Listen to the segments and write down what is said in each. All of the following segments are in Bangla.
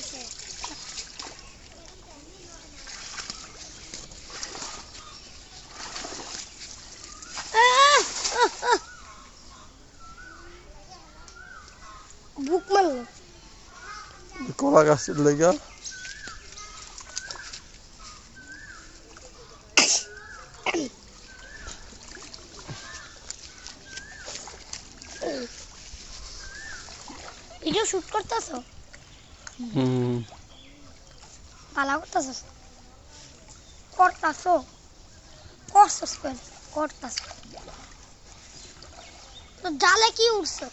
হয়েছে বুক মারলো কলা গাছের লেগা ভিডিও শুট করতেছ হুম পালা করতেছ করতাছ করছস কই করতাছ তো জালে কি উঠছে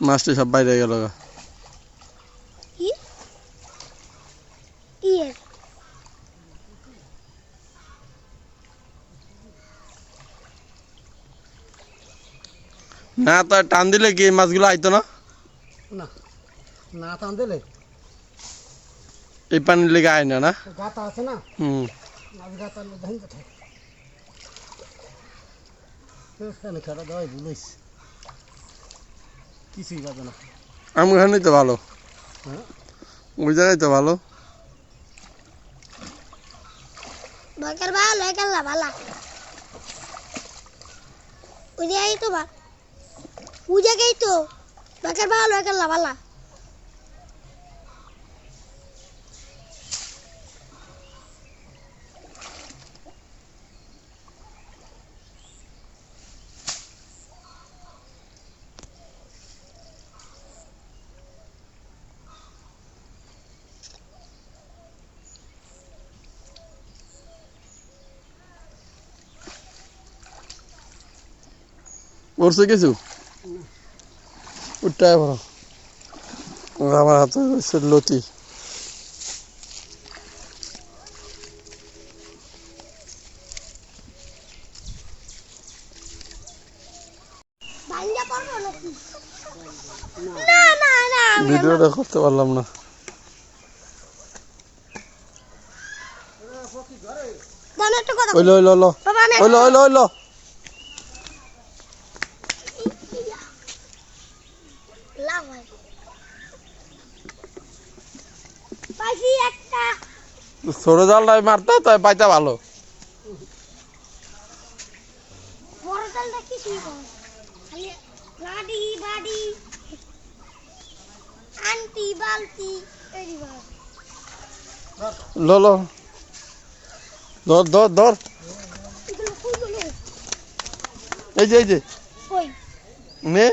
মাছটি সব বাইরে গেল গা। কি কি এর? না তো টান দিলে কি এই মাছগুলো আইতো না না না টান দিলে এই পানির লেগে আয় না না গাতা আছে না হুম মাছ গাতা ধান থাকে এখানে খেলা দেওয়াই ভুলিস কিছুই পাবে না আমি ওখানেই তো ভালো হ্যাঁ ওই জায়গায় তো ভালো দরকার ভালো একাল্লা ভালা ওই জায়গায় তো ভালো জায়গায় তো। দরকার ভালো একাল্লা ভালা করছে কিছু উঠটাই ভালো আমার হাতে রয়েছে লতি। ভিডিওটা করতে পারলাম না। ওইলো ওইলো ওইলো ওইলো ওইলো ওইলো লাভ হয় পাইছি একটা ছোট জালটাই মারতে তাই পাইতা ভালো। বড় জালটা কিছুই কম খালি গাড়ি বাড়ি। আন্টি বালতি এই বাস লো লো। ধর ধর ধর। এই যে এই যে। নে।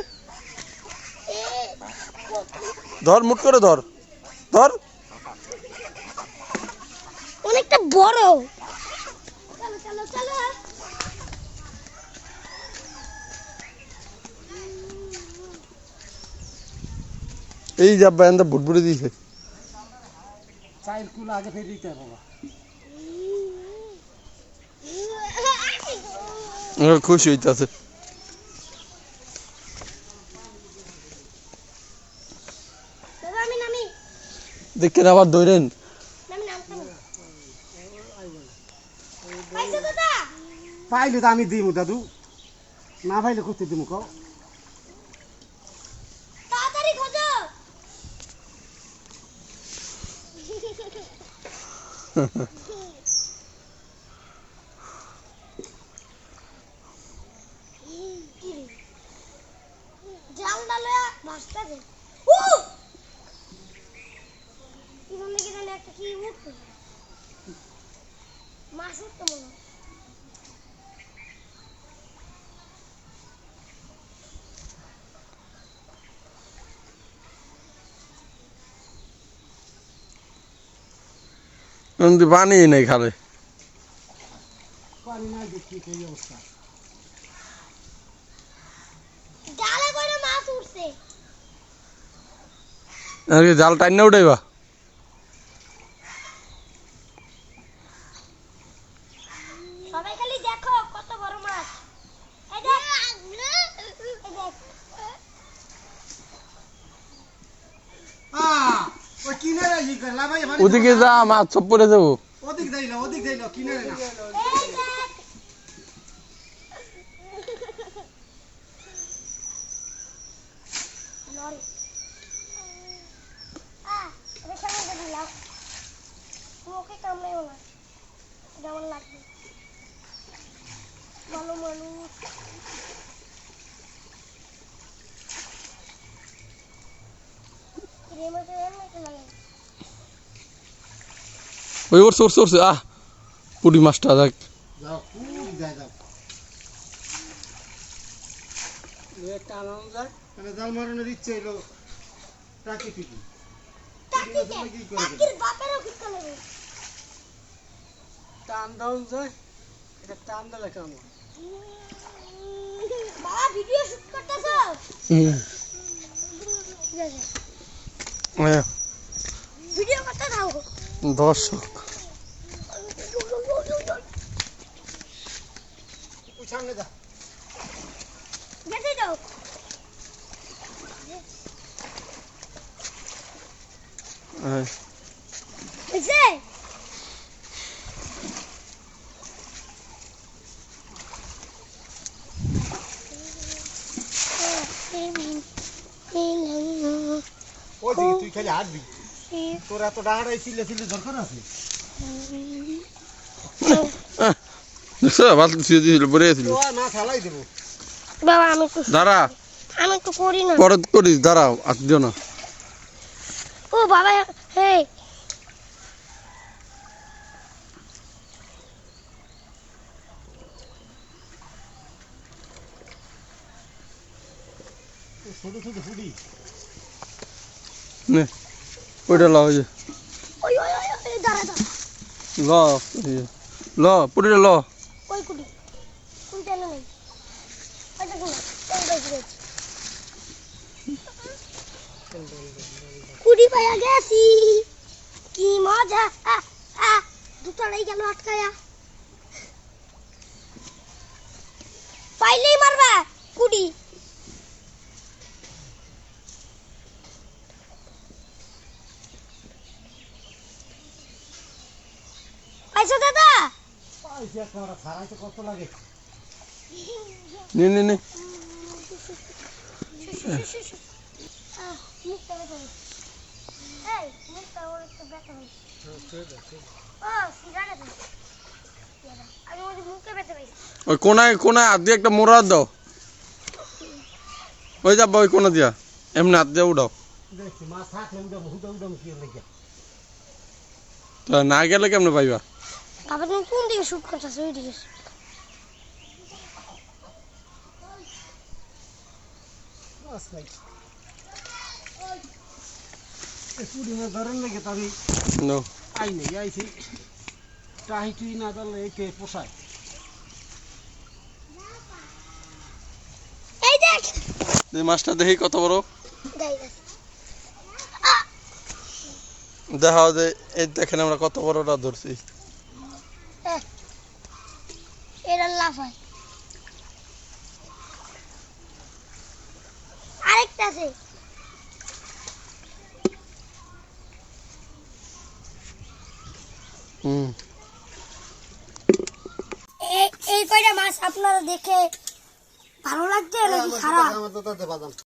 ধর মুট করে ধর। ধর। অনেকটা বড়। চলো চলো চলো। এই যা ব্যান্ডটা বুটবুড়ি দিয়েছে। চাইল কুল আগে ফের দিতে বাবা। খুশি হইতাছে। বাবা আমি দেখেন আবার ধরেন। পাইলে তো আমি দিমু দাদু না পাইলে করতে দিমু কও তাড়াতাড়ি খোঁজো জাল ডালে ভাসতে দে উ কি বললে কি জানি একটা কি উঠতো মাছ উঠতো মনে হয়। কিন্তু পানি নেই খালে। পানি না দেখি এই অবস্থা। জালে করে মাছ উঠছে। আর কি জাল টাইন না উঠাইবা সবাই খালি দেখো কত বড় মাছ এই দেখ এই দেখ আ ওই কিনারে ই করে লাভাই মানে ওদিকে যা মাছ সব পড়ে যাব। ওদিকে দেই না ওদিক কিনারে মুখে যেমন লাগবে ভালো মানুষ তো লাগে ওই উঠছে উঠছে উঠছে আহ পুরি মাছটা দেখ যাও খুব যায় যাও মানে জাল মারানোর ইচ্ছে হইল প্রাকৃতিক। টাকিকে টাকির বাপেরও কিচ্ছু নেই টান ডাউন যায়? এটা টান দিলে কেমন বাবা ভিডিও শুট করতেছ? হুম ঠিক আছে হ্যাঁ, ভিডিও করতে থাকো দর্শক তুই হ্যাঁ দিকে হাঁটবি তোর এত ডাহাড়াই চিল্লে চিল্লে দরকার আছে? দেখছ বালতি ছুঁয়ে দিয়েছিল পরে গেছিল। তো আর না ফেলাই দেবো। বাবা আমি একটু দাঁড়া। আমি একটু করি না। পরে করিস দাঁড়াও আর দিও না। ও বাবা হে ছোট ছোট ফুডি নে। ওইটা ল ওই ল। ল পুরিটা ল। কুড়ি পাইয়া গেছি। কি মজা। আ, দুটোটাই গেল আটকায়া। পাইলেই মারবা কুড়ি পাইছো দাদা? পাইছি একটা ওরা ছাড়াইতে কত লাগে নে নে নে। ওই কোনায় কোনায় হাত দিয়ে একটা মোড়া দাও। ওই যাবা ওই কোনা দিয়া। এমনি হাত দিয়ে উঠাও। না গেলে কেমনে পাইবা? বাবা তুমি কোন দিকে শুট করতেছো ওই দিকে পোষায় এই মাছটা দেখি কত বড়। দেখ দেখ। দেখাও যে এই দেখেন আমরা কত বড়টা ধরছি। লাফায় আরেকটা আছে। এই এই কয়টা মাছ আপনারা দেখে ভালো লাগছে নাকি খারাপ?